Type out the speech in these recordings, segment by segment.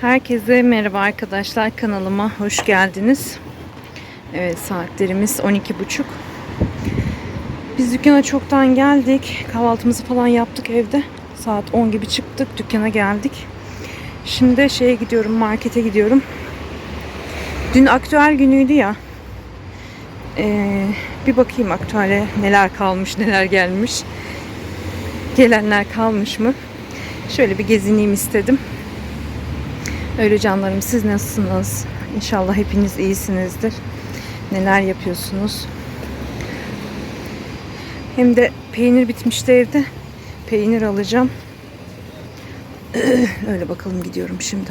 Herkese merhaba arkadaşlar kanalıma hoş geldiniz. Evet saatlerimiz 12.30. Biz dükkana çoktan geldik. Kahvaltımızı falan yaptık evde. Saat 10 gibi çıktık dükkana geldik. Şimdi şeye gidiyorum markete gidiyorum. Dün aktüel günüydü ya. Ee, bir bakayım aktüele neler kalmış neler gelmiş. Gelenler kalmış mı? Şöyle bir gezineyim istedim. Öyle canlarım siz nasılsınız? İnşallah hepiniz iyisinizdir. Neler yapıyorsunuz? Hem de peynir bitmişti evde. Peynir alacağım. Öyle bakalım gidiyorum şimdi.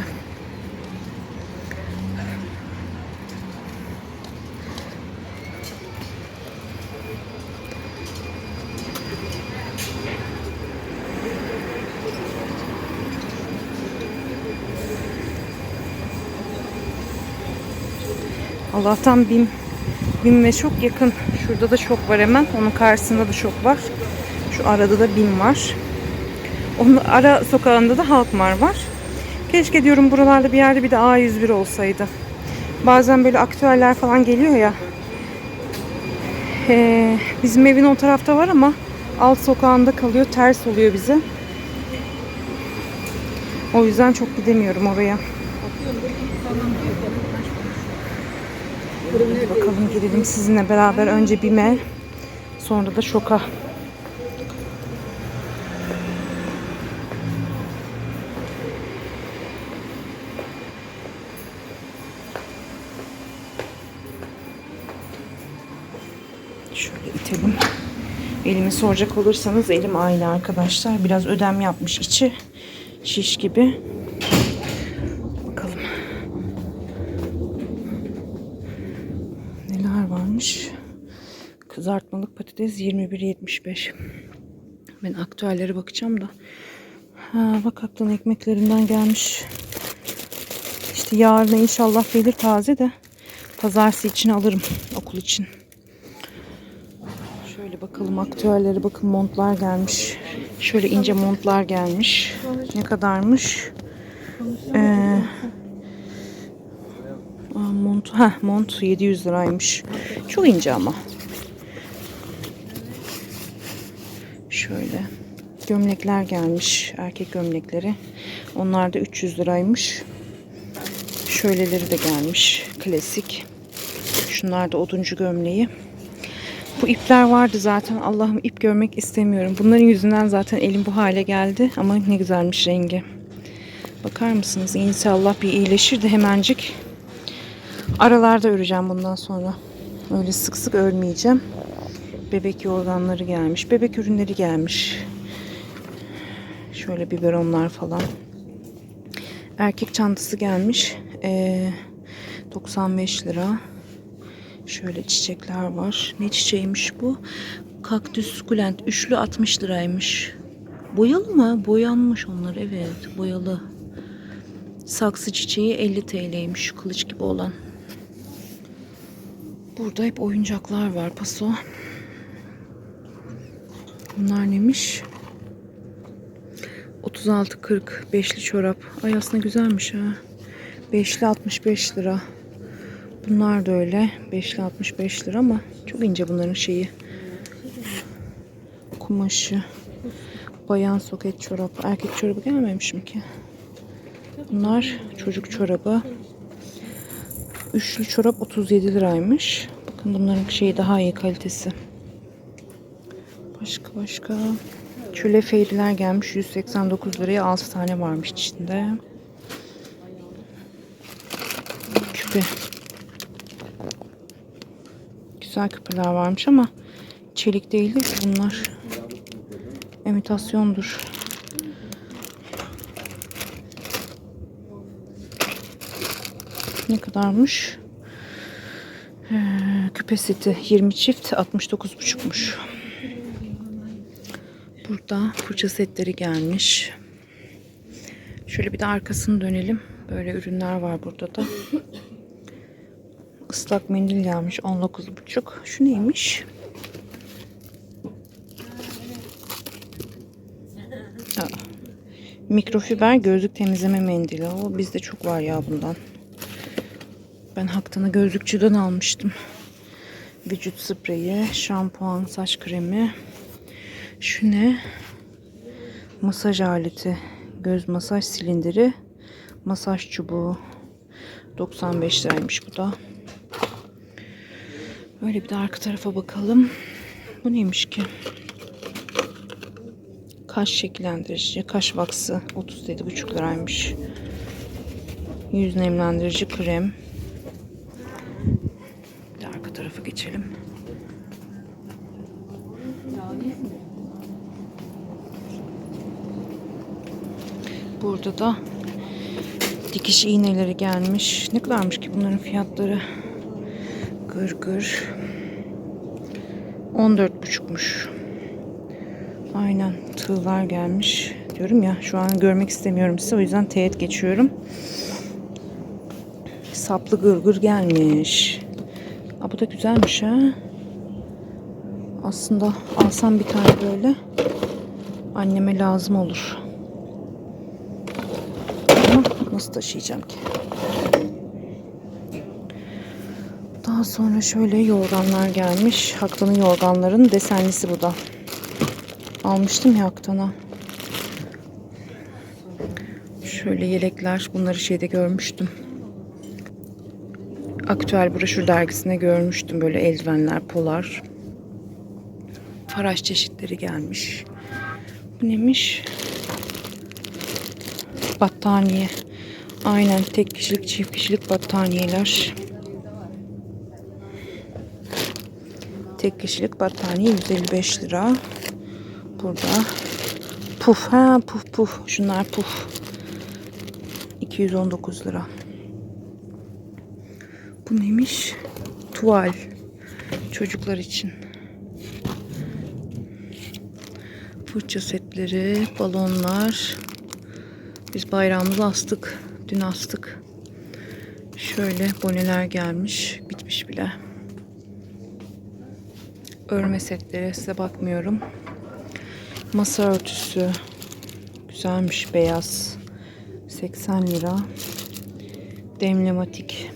Allah'tan BİM BİM'e çok yakın. Şurada da çok var hemen. Onun karşısında da çok var. Şu arada da BİM var. Onun ara sokağında da Halkmar var. Keşke diyorum buralarda bir yerde bir de A101 olsaydı. Bazen böyle aktüeller falan geliyor ya. Ee, bizim evin o tarafta var ama alt sokağında kalıyor. Ters oluyor bize. O yüzden çok gidemiyorum oraya. Bakalım girelim sizinle beraber. Önce BİM'e sonra da şoka. Şöyle itelim. Elimi soracak olursanız elim aynı arkadaşlar. Biraz ödem yapmış içi. Şiş gibi. Bakalım. Varmış? Kızartmalık patates 21.75. Ben aktüellere bakacağım da. Ha, bak aklın ekmeklerinden gelmiş. İşte yarın inşallah gelir taze de. Pazartesi için alırım okul için. Şöyle bakalım aktüellere bakın montlar gelmiş. Şöyle ince montlar gelmiş. Ne kadarmış? Ee, mont, ha mont 700 liraymış. Çok ince ama. Şöyle gömlekler gelmiş. Erkek gömlekleri. Onlar da 300 liraymış. Şöyleleri de gelmiş. Klasik. Şunlar da oduncu gömleği. Bu ipler vardı zaten. Allah'ım ip görmek istemiyorum. Bunların yüzünden zaten elim bu hale geldi. Ama ne güzelmiş rengi. Bakar mısınız? İnşallah bir iyileşir de hemencik. Aralarda öreceğim bundan sonra. Öyle sık sık örmeyeceğim. Bebek yorganları gelmiş. Bebek ürünleri gelmiş. Şöyle biberonlar falan. Erkek çantası gelmiş. Ee, 95 lira. Şöyle çiçekler var. Ne çiçeğiymiş bu? Kaktüs sukulent. Üçlü 60 liraymış. Boyalı mı? Boyanmış onlar evet. Boyalı. Saksı çiçeği 50 TL'ymiş. Kılıç gibi olan. Burada hep oyuncaklar var. Paso. Bunlar neymiş? 36-40 beşli çorap. Ay aslında güzelmiş ha. Beşli 65 lira. Bunlar da öyle. Beşli 65 lira ama çok ince bunların şeyi. Kumaşı. Bayan soket çorap. Erkek çorabı gelmemiş mi ki? Bunlar çocuk çorabı. Üçlü çorap 37 liraymış. Bakın bunların şeyi daha iyi kalitesi. Başka başka. Şöyle feyriler gelmiş. 189 liraya 6 tane varmış içinde. Küpe. Güzel küpeler varmış ama çelik değildir ki bunlar. Emitasyondur. Ne kadarmış? Ee, küpe seti 20 çift 69,5'muş. Burada fırça setleri gelmiş. Şöyle bir de arkasını dönelim. Böyle ürünler var burada da. Islak mendil gelmiş 19,5. Şu neymiş? Mikrofiber gözlük temizleme mendili. O bizde çok var ya bundan. Ben Haktan'ı gözlükçüden almıştım. Vücut spreyi, şampuan, saç kremi. Şu ne? Masaj aleti. Göz masaj silindiri. Masaj çubuğu. 95 liraymış bu da. Böyle bir de arka tarafa bakalım. Bu neymiş ki? Kaş şekillendirici, kaş vaksı 37,5 liraymış. Yüz nemlendirici krem. Bir de arka tarafa geçelim. Burada da dikiş iğneleri gelmiş. Ne kadarmış ki bunların fiyatları? Gır gır. 14,5'muş. Aynen tığlar gelmiş. Diyorum ya şu an görmek istemiyorum size. O yüzden teğet geçiyorum. Saplı gırgır gelmiş. Aa, bu da güzelmiş ha. Aslında alsam bir tane böyle anneme lazım olur. Ama nasıl taşıyacağım ki? Daha sonra şöyle yorganlar gelmiş. Haktan'ın yorganların desenlisi bu da. Almıştım ya Haktan'a. Şöyle yelekler. Bunları şeyde görmüştüm. Aktüel broşür dergisinde görmüştüm. Böyle eldivenler, polar. Faraş çeşitleri gelmiş. Bu neymiş? Battaniye. Aynen tek kişilik, çift kişilik battaniyeler. Tek kişilik battaniye 155 lira. Burada puf ha puf puf. Şunlar puf. 219 lira. Bu neymiş? Tuval. Çocuklar için. Fırça setleri, balonlar. Biz bayrağımızı astık. Dün astık. Şöyle boneler gelmiş. Bitmiş bile. Örme setleri size bakmıyorum. Masa örtüsü. Güzelmiş beyaz. 80 lira. Demlematik.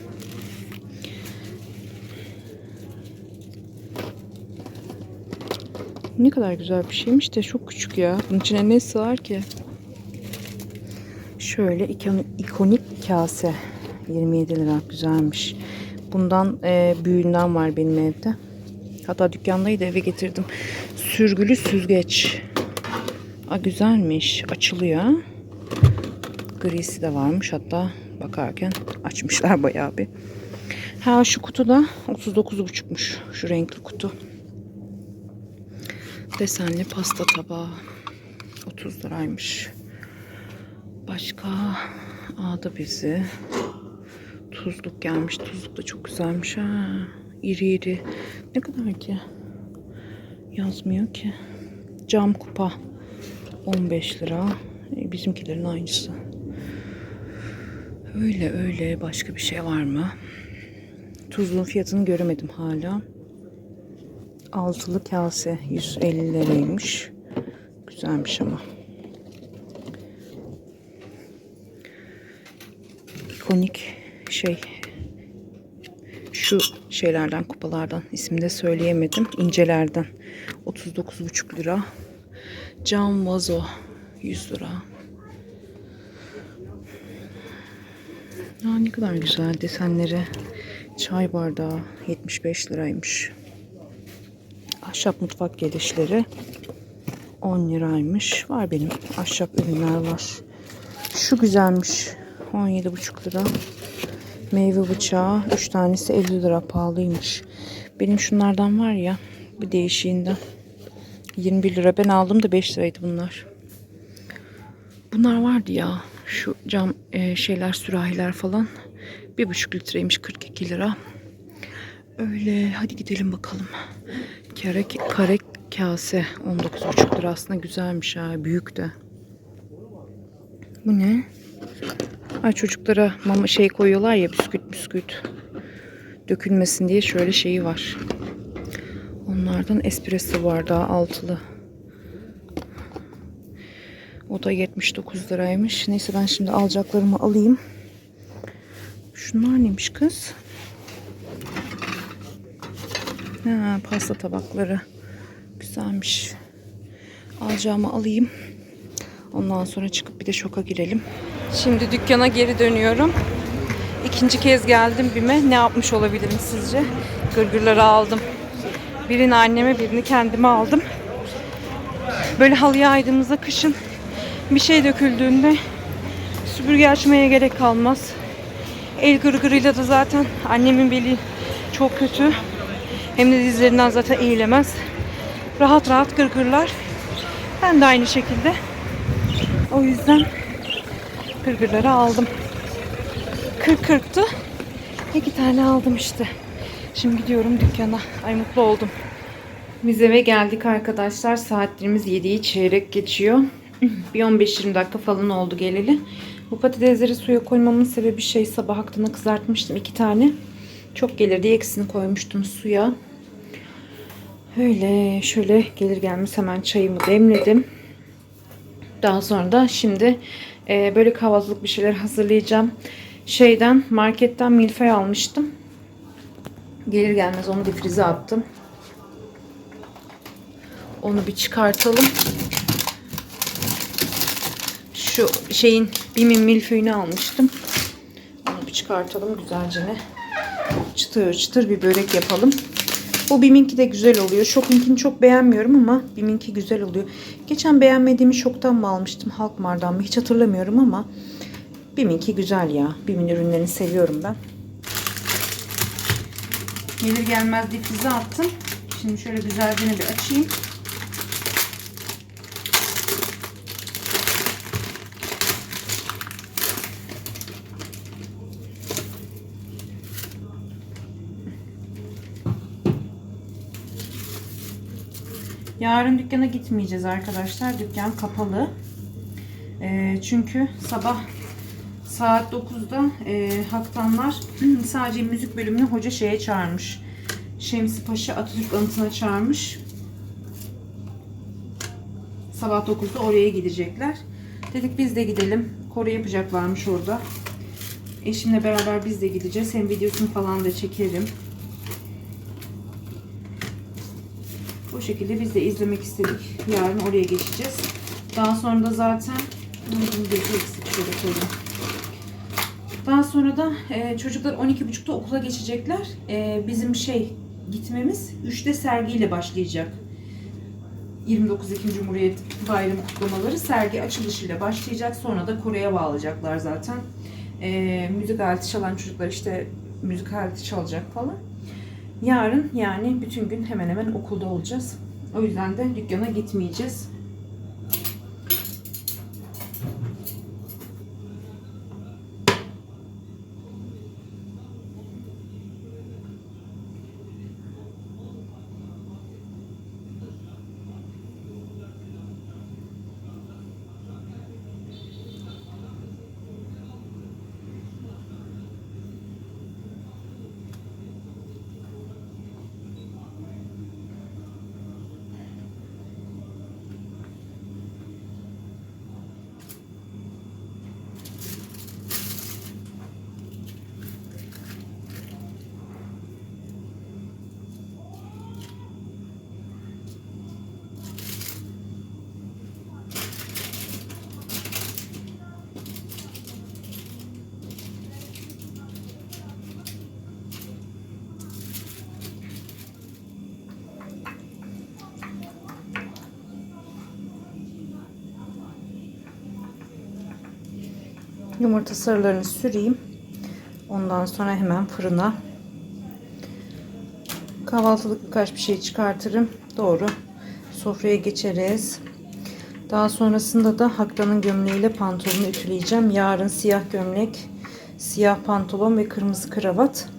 Ne kadar güzel bir şeymiş de çok küçük ya. Bunun içine ne sığar ki? Şöyle ikon- ikonik kase. 27 lira güzelmiş. Bundan e, büyüğünden var benim evde. Hatta dükkandaydı eve getirdim. Sürgülü süzgeç. Aa, güzelmiş. Açılıyor. Grisi de varmış. Hatta bakarken açmışlar bayağı bir. Ha şu kutu da 39,5'muş. Şu renkli kutu. Desenli pasta tabağı. 30 liraymış. Başka ağda bezi. Tuzluk gelmiş. Tuzluk da çok güzelmiş ha. İri iri. Ne kadar ki? Yazmıyor ki. Cam kupa. 15 lira. E, Bizimkilerin aynısı. Öyle öyle. Başka bir şey var mı? Tuzluğun fiyatını göremedim hala. Altılı kase 150 liraymış. Güzelmiş ama. İkonik şey şu şeylerden kupalardan ismini de söyleyemedim. İncelerden 39,5 lira. Cam vazo 100 lira. Aa, ne kadar güzel desenleri. Çay bardağı 75 liraymış. Ahşap mutfak gelişleri 10 liraymış. Var benim ahşap ürünler var. Şu güzelmiş. 17,5 lira. Meyve bıçağı 3 tanesi 50 lira pahalıymış. Benim şunlardan var ya bir değişiğinden. 21 lira ben aldım da 5 liraydı bunlar. Bunlar vardı ya şu cam e, şeyler sürahiler falan. 1,5 litreymiş 42 lira. Öyle hadi gidelim bakalım. Kare, kare kase 19,5 lira aslında güzelmiş ha büyük de. Bu ne? Ay çocuklara mama şey koyuyorlar ya bisküt bisküt. Dökülmesin diye şöyle şeyi var. Onlardan espresso bardağı altılı. O da 79 liraymış. Neyse ben şimdi alacaklarımı alayım. Şunlar neymiş kız? Ha, pasta tabakları. Güzelmiş. Alacağımı alayım. Ondan sonra çıkıp bir de şoka girelim. Şimdi dükkana geri dönüyorum. İkinci kez geldim BİM'e. Ne yapmış olabilirim sizce? Gırgırları aldım. Birini anneme birini kendime aldım. Böyle halıya aydığımızda kışın bir şey döküldüğünde süpürge açmaya gerek kalmaz. El gırgırıyla da zaten annemin beli çok kötü. Hem de dizlerinden zaten eğilemez. Rahat rahat gırgırlar. Ben de aynı şekilde. O yüzden gırgırları aldım. 40 kırktı. İki tane aldım işte. Şimdi gidiyorum dükkana. Ay mutlu oldum. Biz eve geldik arkadaşlar. Saatlerimiz 7'yi çeyrek geçiyor. Bir 15-20 dakika falan oldu geleli. Bu patatesleri suya koymamın sebebi şey sabah aklına kızartmıştım iki tane. Çok gelir diye ikisini koymuştum suya. Öyle şöyle gelir gelmez hemen çayımı demledim. Daha sonra da şimdi e, böyle kahvaltılık bir şeyler hazırlayacağım. Şeyden marketten milföy almıştım. Gelir gelmez onu difrize attım. Onu bir çıkartalım. Şu şeyin Bim'in milföyünü almıştım. Onu bir çıkartalım güzelce ne. Çıtır çıtır bir börek yapalım. Bu Bim'inki de güzel oluyor. Şok'inkini çok beğenmiyorum ama Bim'inki güzel oluyor. Geçen beğenmediğimi Şok'tan mı almıştım? Halkmar'dan mı? Hiç hatırlamıyorum ama Bim'inki güzel ya. Bim'in ürünlerini seviyorum ben. Gelir gelmez difrize attım. Şimdi şöyle güzelce bir açayım. Yarın dükkana gitmeyeceğiz arkadaşlar. Dükkan kapalı. Ee, çünkü sabah saat 9'da e, Haktanlar sadece müzik bölümünü hoca şeye çağırmış. Şemsi Paşa Atatürk anıtına çağırmış. Sabah 9'da oraya gidecekler. Dedik biz de gidelim. Koro yapacaklarmış orada. Eşimle beraber biz de gideceğiz. Hem videosunu falan da çekerim. Bu şekilde biz de izlemek istedik. Yarın oraya geçeceğiz. Daha sonra da zaten. Daha sonra da e, çocuklar 12.30'da okula geçecekler. E, bizim şey gitmemiz 3'te sergiyle başlayacak. 29 Ekim Cumhuriyet Bayramı kutlamaları sergi açılışıyla başlayacak. Sonra da Kore'ye bağlayacaklar zaten. E, müzik aleti çalan çocuklar işte müzik aleti çalacak falan. Yarın yani bütün gün hemen hemen okulda olacağız. O yüzden de dükkana gitmeyeceğiz. Yumurta sarılarını süreyim. Ondan sonra hemen fırına. Kahvaltılık birkaç bir şey çıkartırım. Doğru. Sofraya geçeriz. Daha sonrasında da Hakka'nın gömleğiyle pantolonu ütüleyeceğim. Yarın siyah gömlek, siyah pantolon ve kırmızı kravat.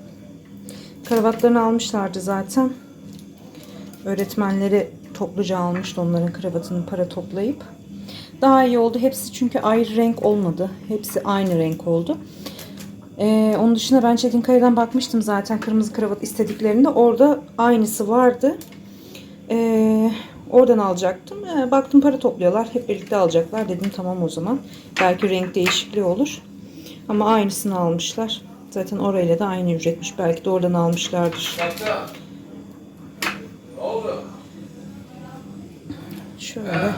Kravatlarını almışlardı zaten. Öğretmenleri topluca almıştı onların kravatını para toplayıp. Daha iyi oldu. Hepsi çünkü ayrı renk olmadı. Hepsi aynı renk oldu. Ee, onun dışında ben Çetinkaya'dan bakmıştım zaten kırmızı kravat istediklerinde. Orada aynısı vardı. Ee, Oradan alacaktım. Ee, baktım para topluyorlar. Hep birlikte alacaklar. Dedim tamam o zaman. Belki renk değişikliği olur. Ama aynısını almışlar. Zaten orayla da aynı ücretmiş. Belki de oradan almışlardır. Şöyle?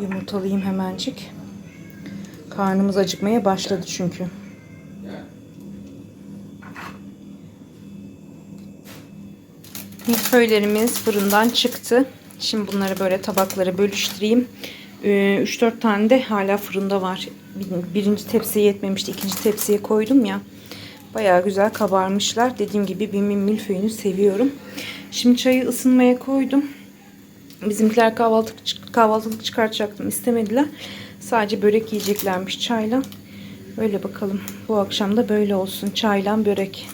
Yumurtalayayım hemencik. Karnımız acıkmaya başladı çünkü. Milföylerimiz fırından çıktı. Şimdi bunları böyle tabaklara bölüştüreyim. 3-4 tane de hala fırında var. Bir- Birinci tepsiye yetmemişti. ikinci tepsiye koydum ya. Bayağı güzel kabarmışlar. Dediğim gibi Bim'in milföyünü seviyorum. Şimdi çayı ısınmaya koydum. Bizimkiler kahvaltı, kahvaltılık çıkartacaktım. istemediler. Sadece börek yiyeceklermiş çayla. Öyle bakalım. Bu akşam da böyle olsun. Çayla börek.